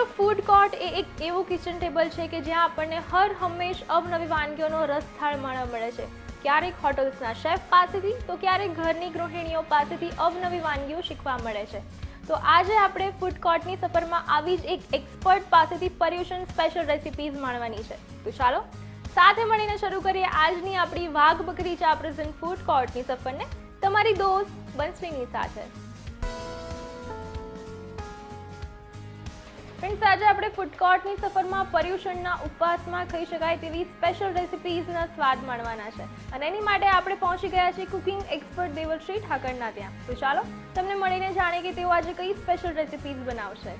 મિત્રો food court એ એક એવું કિચન ટેબલ છે કે જ્યાં આપણને હર હંમેશ અવનવી વાનગીઓનો રસથાળ માણવા મળે છે. ક્યારેક હોટલ્સના શેફ પાસેથી, તો ક્યારેક ઘરની ગૃહિણીઓ પાસેથી અવનવી વાનગીઓ શીખવા મળે છે. તો આજે આપણે ફૂડ કોર્ટની સફરમાં આવી જ એક એક્સપર્ટ પાસેથી પર્યુષણ સ્પેશિયલ રેસિપીઝ માણવાની છે. તો ચાલો, સાથે મળીને શરૂ કરીએ આજની આપણી વાઘ બકરી ચા પ્રેઝન્ટ ફૂડ કોર્ટની સફરને. તમારી દોસ્ત બંસરીની સાથે. ફ્રેન્ડ્સ આજે આપણે ફૂડ કોર્ટની સફરમાં પર્યુષણના ઉપવાસમાં ખાઈ શકાય તેવી સ્પેશિયલ રેસિપીઝના સ્વાદ માણવાના છે. અને એની માટે આપણે પહોંચી ગયા છીએ કુકિંગ એક્સપર્ટ દેવશ્રી ઠાકરના ત્યાં. તો ચાલો તમને મળીને જાણીએ કે તેઓ આજે કઈ સ્પેશિયલ રેસિપીઝ બનાવશે.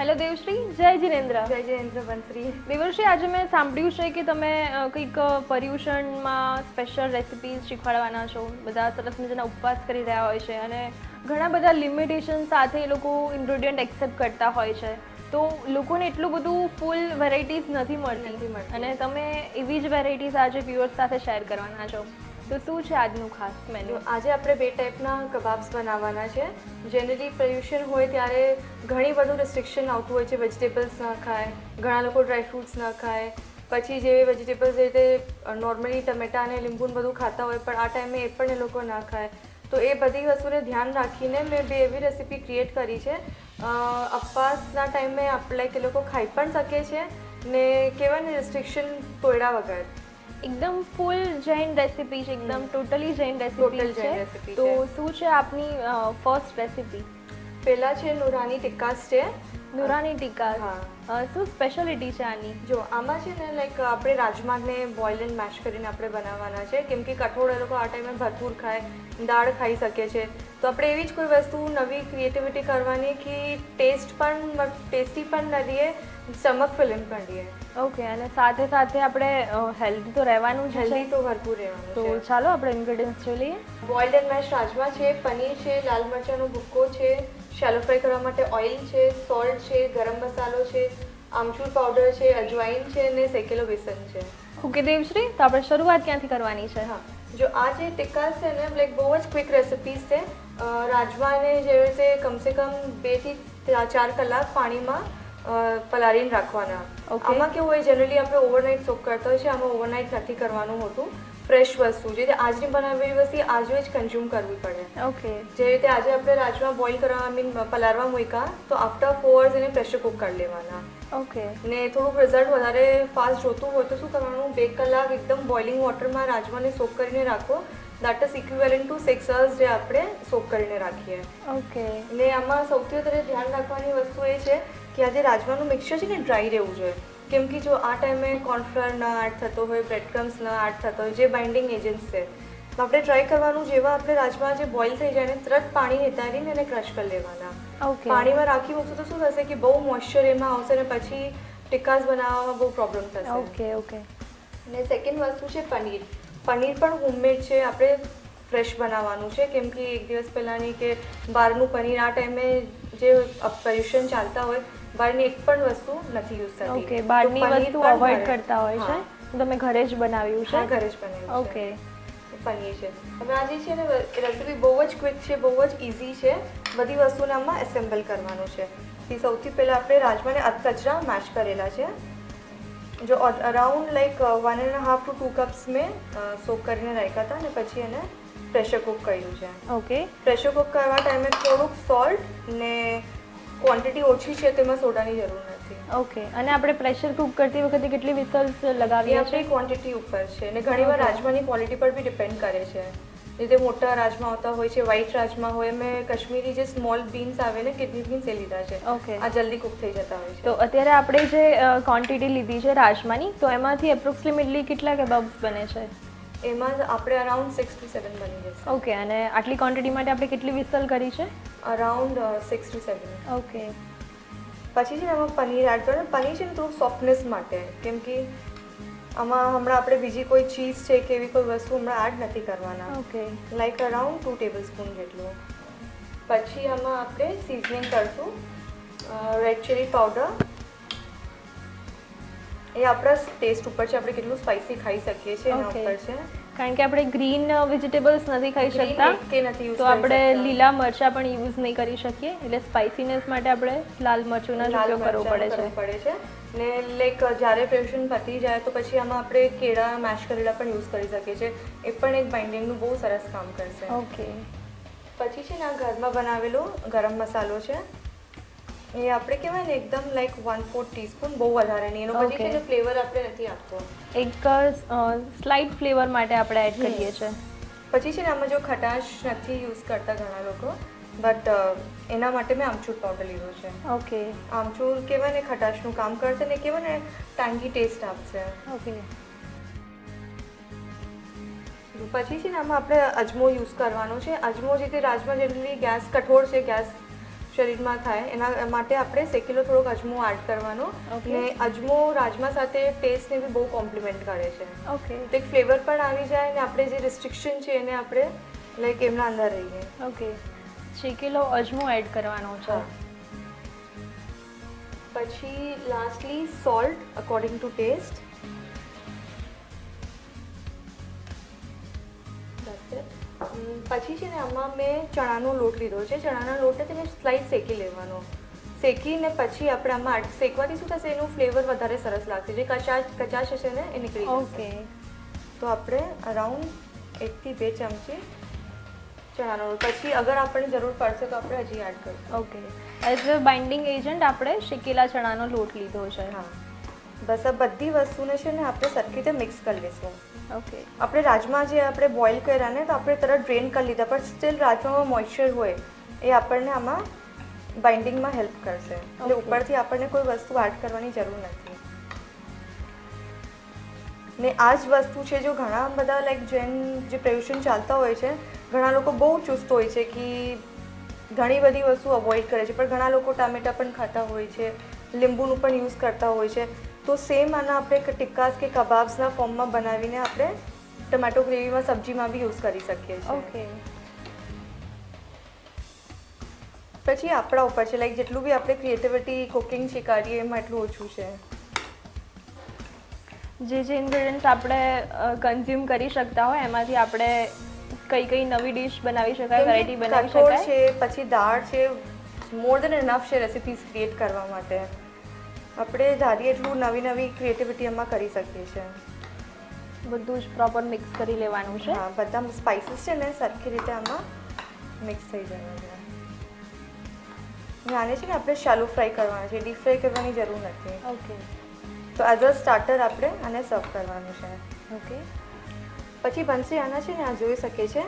હેલો દેવશ્રી. જય જીનેન્દ્ર. જય જીનેન્દ્ર બંસરી દેવશ્રી આજે મેં સાંભળ્યું છે કે તમે કંઈક પર્યુષણમાં સ્પેશિયલ રેસિપીઝ શીખવાડવાના છો. બધા સરસ મજાના ઉપવાસ કરી રહ્યા હોય છે અને ઘણા બધા લિમિટેશન સાથે એ લોકો ઇન્ગ્રેડિયન્ટ એક્સેપ્ટ કરતા હોય છે. તો લોકોને એટલું બધું ફૂલ વેરાયટીઝ નથી મળતી. અને તમે એવી જ વેરાયટીઝ આજે વ્યુઅર્સ સાથે શેર કરવાના છો. તો શું છે આજનું ખાસ મેન્યુ આજે આપણે બે ટાઈપના કબાબ્સ બનાવવાના છે. જનરલી પોલ્યુશન હોય ત્યારે ઘણી બધું રિસ્ટ્રિક્શન આવતું હોય છે. વેજીટેબલ્સ ના ખાય ઘણા લોકો ડ્રાયફ્રૂટ્સ ના ખાય. પછી જે વેજીટેબલ્સ જે રીતે નોર્મલી ટમેટા અને લીંબુ બધું ખાતા હોય પણ આ ટાઈમે એ પણ એ લોકો ના ખાય. તો એ બધી વસ્તુને ધ્યાન રાખીને મેં બે એવી રેસીપી ક્રિએટ કરી છે. અપવાસના ટાઈમે આપણે કે લોકો ખાઈ પણ શકે છે ને કેવાય ને રિસ્ટ્રિક્શન તોડ્યા વગર. એકદમ ફૂલ જૈન રેસિપી છે એકદમ ટોટલી જૈન રેસીપી છે. તો શું છે આપની ફર્સ્ટ રેસિપી પહેલાં છે નુરાની ટિક્કાસ છે. નુરાની ટીકા. હા. શું સ્પેશિયાલિટી છે આની? જો આમાં છે ને લાઈક આપણે રાજમાને બોઇલ એન્ડ મેશ કરીને આપણે બનાવવાના છે. કેમ કે કઠોળ એ લોકો આ ટાઈમે ભરપૂર ખાય દાળ ખાઈ શકે છે. તો આપણે એવી જ કોઈ વસ્તુ નવી ક્રિએટિવિટી કરવાની કે ટેસ્ટ પણ ટેસ્ટી પણ ન રહીએ સ્ટમક ફિલિંગ પણ રહીએ. ઓકે અને સાથે સાથે આપણે હેલ્ધી તો રહેવાનું જ હેલ્ધી તો ભરપૂર રહેવાનું તો ચાલો આપણે ઇન્ગ્રેડિયન્ટ્સ જોઈ લઈએ. બોઇલ્ડ એન્ડ મેશ રાજમા છે પનીર છે લાલ મરચાંનો ભૂક્કો છે શેલો ફ્રાય કરવા માટે ઓઇલ છે સોલ્ટ છે ગરમ મસાલો છે આમચૂર પાવડર છે અજવાઈન છે અને શેકેલો બેસન છે. ઓકે દેવશ્રી તો આપણે શરૂઆત ક્યાંથી કરવાની છે? હા. જો આ જે ટિક્કા છે ને લાઈક બહુ જ ક્વિક રેસિપીઝ છે. રાજમાને જેવી રીતે કમસે કમ બેથી ચાર કલાક પાણીમાં પલાળીને રાખવાના. આમાં કેવું હોય જનરલી આપણે ઓવરનાઇટ સોક કરતા હોય છે આમાં ઓવરનાઇટ નથી કરવાનું હોતું. ફ્રેશ વસ્તુ. જે આજની બનાવેલી વસ્તુ આજે જ કન્ઝ્યુમ કરવી પડે. ઓકે જે રીતે આજે આપણે રાજમા બોઇલ કરવા મીન પલાળવા મૂક્યા તો આફ્ટર ફોર અવર્સ એને પ્રેશર કુક કરી લેવાના. ઓકે ને થોડુંક રિઝલ્ટ વધારે ફાસ્ટ જોતું હોય તો શું કરવાનું? બે કલાક એકદમ બોઇલિંગ વોટરમાં રાજમાને સોક કરીને રાખો. That is equivalent to six hours જે આપણે સોક કરીને રાખીએ. ઓકે ને આમાં સૌથી વધારે ધ્યાન રાખવાની વસ્તુ એ છે કે આ જે રાજમાનું મિક્સર છે ને ડ્રાય રહેવું જોઈએ. કેમ કે જો આ ટાઈમે કોર્નફ્લાવર આર્ટ થતો હોય બ્રેડ આર્ટ થતો હોય જે બાઇન્ડિંગ એજન્ટ્સ છે તો આપણે ટ્રાય કરવાનું જેવા આપણે રાજમા જે બોઇલ થઈ જાય ને તરત પાણી નિતારીને એને ક્રશ કરી લેવાના. પાણીમાં રાખી મૂકશું તો શું થશે કે બહુ મોઇશ્ચર એમાં આવશે ને પછી ટિક્કાસ બનાવવામાં બહુ પ્રોબ્લેમ થશે. ઓકે ઓકે અને સેકન્ડ વસ્તુ છે પનીર. પનીર પણ હોમમેડ છે આપણે ફ્રેશ બનાવવાનું છે કેમ કે એક દિવસ પહેલાંની કે બહારનું પનીર આ ટાઈમે જે પર્યુષણ ચાલતા હોય બહારની એક પણ વસ્તુ નથી યુઝ થતી. ઓકે તો બહારની વસ્તુ અવોઇડ કરતા હોય છે? તમે ઘરે જ બનાવ્યું છે? ઘરે જ બનાવ્યું ઓકે પનીર છે. હવે આ જે છે ને રેસીપી બહુ જ ક્વિક છે બહુ જ ઇઝી છે. બધી વસ્તુને આમાં એસેમ્બલ કરવાનું છે. એ સૌથી પહેલાં આપણે રાજમાને અધકચરા મેશ કરેલા છે. જો around like one and half to two cups મેં સોક કરીને રાખ્યા હતા અને પછી એને પ્રેશર કુક કર્યું છે. ઓકે પ્રેશર કુક કરવા ટાઈમે થોડુંક સોલ્ટ ને ક્વોન્ટિટી ઓછી છે તેમાં સોડાની જરૂર નથી. ઓકે અને આપણે પ્રેશર કુક કરતી વખતે કેટલી વિસલ્સ લગાવીએ છીએ? ક્વોન્ટિટી ઉપર છે અને ઘણીવાર રાજમાની ક્વોલિટી પર બી ડિપેન્ડ કરે છે. જે મોટા રાજમા આવતા હોય છે વ્હાઈટ રાજમા હોય મેં કશ્મીરી જે સ્મોલ બીન્સ આવે ને કિડની બીન્સ એ લીધા છે. ઓકે આ જલ્દી કુક થઈ જતા હોય છે. તો અત્યારે આપણે જે ક્વોન્ટિટી લીધી છે રાજમાની તો એમાંથી એપ્રોક્સિમેટલી કેટલા કેબાબ્સ બને છે? એમાં આપણે અરાઉન્ડ સિક્સ ટુ સેવન બની જશે. ઓકે અને આટલી ક્વોન્ટિટી માટે આપણે કેટલી વિસલ કરી છે? Around six to seven okay પછી છે ને એમાં પનીર એડ કરો પનીર છે ને થોડું સોફ્ટનેસ માટે. કેમ કે આમાં હમણાં આપણે બીજી કોઈ ચીઝ છે કે એવી કોઈ વસ્તુ હમણાં એડ નથી કરવાના. Okay like around two tablespoon જેટલું. પછી આમાં આપણે સિઝનિંગ કરશું. રેડ ચીલી પાવડર એ આપણા ટેસ્ટ ઉપર છે. આપણે કેટલું સ્પાઇસી ખાઈ શકીએ છીએ એના ઉપર છે. કારણ કે આપણે ગ્રીન વેજીટેબલ્સ નથી ખાઈ શકતા. એકે નથી તો આપણે લીલા મરચાં પણ યુઝ નહીં કરી શકીએ. એટલે સ્પાઇસીનેસ માટે આપણે લાલ મરચુંનો જ ઉપયોગ કરવો પડે છે. પડે છે. ને લાઈક જ્યારે પેશન પતી જાય તો પછી આમાં આપણે કેળા મેશ કરેલા પણ યુઝ કરી શકીએ છીએ. એ પણ એક બાઇન્ડિંગનું બહુ સરસ કામ કરશે. ઓકે પછી છે ને આ ઘરમાં બનાવેલો ગરમ મસાલો છે. એ આપણે કહેવાય ને એકદમ લાઈક વન ફોર ટીસ્પૂન બહુ વધારે નહીં. એનો પછી છે ફ્લેવર આપણે નથી આપતો. એક સ્લાઇટ ફ્લેવર માટે આપણે એડ કરીએ છીએ. પછી છે ને આમાં જો ખટાશ નથી યુઝ કરતા ઘણા લોકો બટ એના માટે મેં આમચૂર પાવડર લીધો છે. ઓકે આમચૂર કહેવાય ને ખટાશનું કામ કરશે ને કહેવાય ને ટાંગી ટેસ્ટ આપશે. ઓકે પછી છે ને આમાં આપણે અજમો યુઝ કરવાનો છે. અજમો જે તે રાજમા જનરલી ગેસ કઠોળ છે ગેસ શરીરમાં થાય એના માટે આપણે શેકેલો થોડોક અજમો એડ કરવાનો અને ને અજમો રાજમા સાથે ટેસ્ટને બી બહુ કોમ્પ્લિમેન્ટ કરે છે. ઓકે તો એક ફ્લેવર પણ આવી જાય ને આપણે જે રિસ્ટ્રિક્શન છે એને આપણે લાઈક એમના અંદર રહીએ. ઓકે શેકેલો અજમો એડ કરવાનો છે. પછી lastly salt according to taste પછી છે ને આમાં મેં ચણાનો લોટ લીધો છે. ચણાના લોટને તેને સ્લાઇડ શેકી લેવાનો. શેકીને પછી આપણે આમાં શેકવાથી શું થશે? એનું ફ્લેવર વધારે સરસ લાગશે. જે કચાશ કચાશ હશે ને એ નીકળી ઓકે તો આપણે અરાઉન્ડ એકથી બે ચમચી ચણાનો લોટ. પછી અગર આપણને જરૂર પડશે તો આપણે હજી એડ કરીશું okay as a binding agent આપણે શેકેલા ચણાનો લોટ લીધો છે. હા. બસ આ બધી વસ્તુને છે ને આપણે સરખી રીતે મિક્સ કરી લઈશું ઓકે આપણે રાજમા જે આપણે બોઇલ કર્યા ને તો આપણે તરત ડ્રેન કરી લીધા પણ સ્ટીલ રાજમામાં મોઇશ્ચર હોય એ આપણને આમાં બાઇન્ડિંગમાં હેલ્પ કરશે. એટલે ઉપરથી આપણને કોઈ વસ્તુ એડ કરવાની જરૂર નથી. ને આ જ વસ્તુ છે જો ઘણા બધા લાઈક જૈન જે પ્રયુષણ ચાલતા હોય છે ઘણા લોકો બહુ ચુસ્ત હોય છે કે ઘણી બધી વસ્તુ અવોઇડ કરે છે. પણ ઘણા લોકો ટામેટા પણ ખાતા હોય છે લીંબુનું પણ યુઝ કરતા હોય છે. તો સેમ આના આપણે ટિક્કાસ કે કબાબ્સના ફોર્મમાં બનાવીને આપણે ટમેટો ગ્રેવીમાં સબ્જીમાં બી યુઝ કરી શકીએ છીએ. ઓકે પછી આપણા ઉપર છે લાઈક જેટલું બી આપણે ક્રિએટિવિટી કુકિંગ શીખાડીએ એમાં એટલું ઓછું છે. જે જે ઇન્ગ્રેડિયન્ટ્સ આપણે કન્ઝ્યુમ કરી શકતા હોય એમાંથી આપણે કઈ કઈ નવી ડિશ બનાવી શકાય વેરાયટી બનાવી શકાય. છે પછી દાળ છે મોર દેન એનફ છે રેસિપીઝ ક્રિએટ કરવા માટે. આપણે ધારીએ એટલું નવી નવી ક્રિએટિવિટી એમાં કરી શકીએ છીએ. બધું જ પ્રોપર મિક્સ કરી લેવાનું છે. હા બધા સ્પાઇસીસ છે ને સરખી રીતે આમાં મિક્સ થઈ જવાનું છે. જાણીએ આને છે ને આપણે શાલો ફ્રાય કરવાના છે ડીપ ફ્રાય કરવાની જરૂર નથી. ઓકે તો એઝ અ સ્ટાર્ટર આપણે આને સર્વ કરવાનું છે. ઓકે પછી બનશે આના છે ને આ જોઈ શકે છે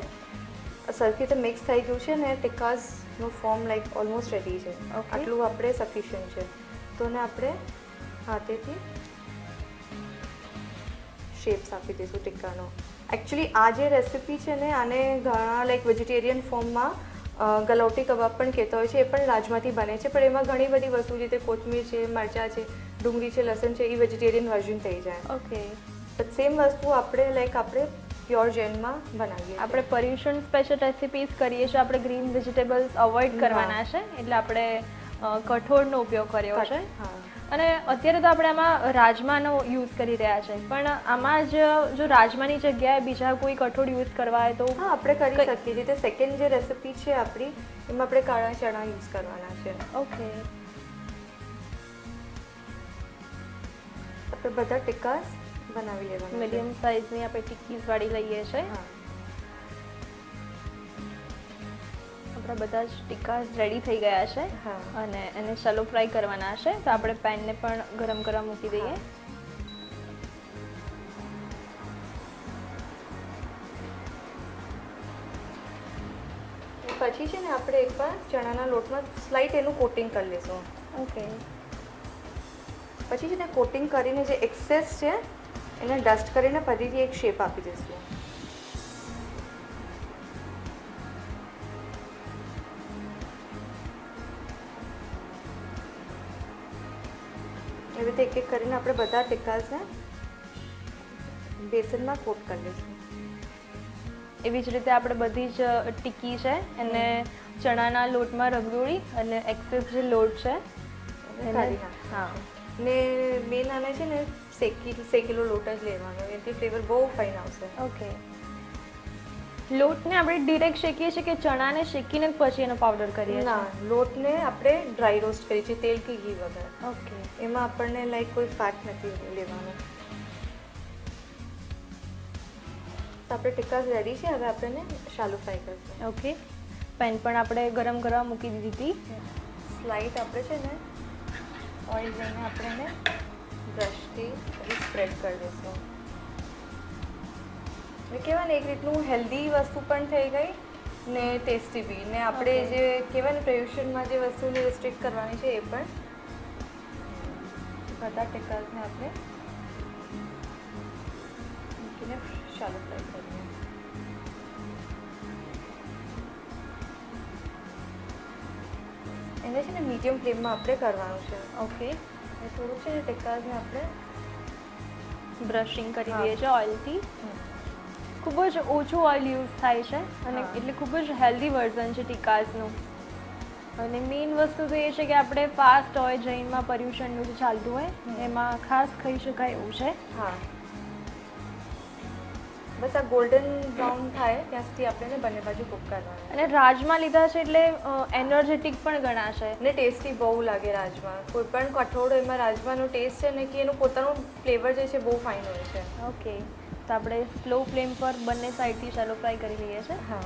સરખી રીતે મિક્સ થઈ ગયું છે ને ટિક્કાઝનું ફોર્મ લાઈક ઓલમોસ્ટ રેડી છે. આટલું આપણે સફિશિયન્ટ છે. તો ને આપણે હાથેથી શેપ્સ આપી દઈશું ટિક્કાનો એકચ્યુઅલી આ જે રેસિપી છે ને આને ઘણા લાઈક વેજીટેરિયન ફોર્મમાં ગલૌટી કબાબ પણ કહેતા હોય છે એ પણ રાજમાંથી બને છે પણ એમાં ઘણી બધી વસ્તુ જે કોથમીર છે મરચાં છે ડુંગળી છે લસણ છે એ વેજીટેરિયન વર્ઝન થઈ જાય. ઓકે બટ સેમ વસ્તુ આપણે લાઈક આપણે પ્યોર જૈનમાં બનાવીએ. આપણે પર્યુષણ સ્પેશિયલ રેસિપીઝ કરીએ છીએ આપણે ગ્રીન વેજીટેબલ્સ અવોઇડ કરવાના છે એટલે આપણે કઠોળનો ઉપયોગ કર્યો છે. અને અત્યારે તો આપણે આમાં રાજમાનો યુઝ કરી રહ્યા છે. પણ આમાં જ જો રાજમાની જગ્યાએ બીજા કોઈ કઠોળ યુઝ કરવા હોય તો હા આપણે કરી શકીએ છીએ. સેકન્ડ જે રેસિપી છે આપણી એમાં આપણે કાળા ચણા યુઝ કરવાના છે. ઓકે. આપણે બધા ટિક્કાસ બનાવી લેવાના. મીડિયમ સાઇઝની આપણે ટિક્કીઝ વાળી લઈએ છીએ. હા. આપણા બધા જ ટીકા રેડી થઈ ગયા છે અને એને શેલો ફ્રાય કરવાના છે. તો આપણે પેનને પણ ગરમ કરવા મૂકી દઈએ. પછી છે ને આપણે એકવાર ચણાના લોટમાં સ્લાઇટ એનું કોટિંગ કરી લઈશું ઓકે પછી છે ને કોટિંગ કરીને જે એક્સેસ છે એને ડસ્ટ કરીને ફરીથી એક શેપ આપી દઈશું. એવી રીતે એક એક કરીને આપણે બધા ટીકાસને બેસનમાં કોટ કરી દઈશું. એવી જ રીતે આપણે બધી જ ટીકી છે એને ચણાના લોટમાં રગડોળી અને એક્સેસ જે લોટ છે એને હા. ને મેન આને છે ને શેકી શેકેલો લોટ જ લેવાનો એનાથી ફ્લેવર બહુ ફાઇન આવશે. ઓકે લોટને આપણે ડિરેક્ટ શેકીએ છીએ કે ચણાને શેકીને પછી એનો પાવડર કરીએ ના લોટને આપણે ડ્રાય રોસ્ટ કરીએ છીએ તેલ કે ઘી વગર. ઓકે એમાં આપણને લાઈક કોઈ ફેટ નથી લેવાનું. તો આપણે ટિક્કાસ રેડી છે હવે આપણે શાલુ ફ્રાય કરશું. ઓકે પેન પણ આપણે ગરમ કરવા મૂકી દીધી હતી. સ્લાઇટ આપણે છે ને ઓઇલ જઈને આપણે એને બ્રશથી સ્પ્રેડ કરી દઈશું. કહેવાય ને એક રીતનું હેલ્ધી વસ્તુ પણ થઈ ગઈ ને ટેસ્ટી બી. ને આપણે જે કહેવાય ને પ્રયુષણમાં જે વસ્તુને રિસ્ટ્રિક્ટ કરવાની છે એ પણ બધા ટિક્કાસને આપણે મૂકીને ચાલુ ફ્રાય કરીએ એને છે ને મીડિયમ ફ્લેમમાં આપણે કરવાનું છે. ઓકે એ થોડુંક છે ને ટિક્કાસને આપણે બ્રશિંગ કરી દઈએ છીએ ઓઇલથી ખૂબ જ ઓછું ઓઇલ યુઝ થાય છે અને એટલે ખૂબ જ હેલ્ધી વર્ઝન છે ટીકાસનું. અને મેઇન વસ્તુ તો એ છે કે આપણે ફાસ્ટ હોય જૈનમાં પર્યુષણનું જે ચાલતું હોય એમાં ખાસ ખાઈ શકાય એવું છે. હા. બસ આ ગોલ્ડન બ્રાઉન થાય ત્યાં સુધી આપણે બંને બાજુ કુક કરવાનું. અને રાજમા લીધા છે એટલે એનર્જેટિક પણ ગણાશે. ને ટેસ્ટી બહુ લાગે રાજમા. કોઈ પણ કઠોળ એમાં રાજમાનો ટેસ્ટ છે ને કે એનું પોતાનું ફ્લેવર જે છે બહુ ફાઇન હોય છે. ઓકે તો આપણે સ્લો ફ્લેમ પર બંને સાઈડથી શેલો ફ્રાય કરી લઈએ છીએ. હા.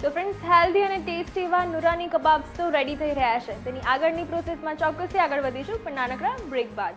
તો ફ્રેન્ડ્સ હેલ્ધી અને ટેસ્ટી એવા નુરાની કબાબ્સ તો રેડી થઈ રહ્યા છે. તેની આગળની પ્રોસેસમાં ચોક્કસથી આગળ વધીશું પણ નાનકડા બ્રેક બાદ.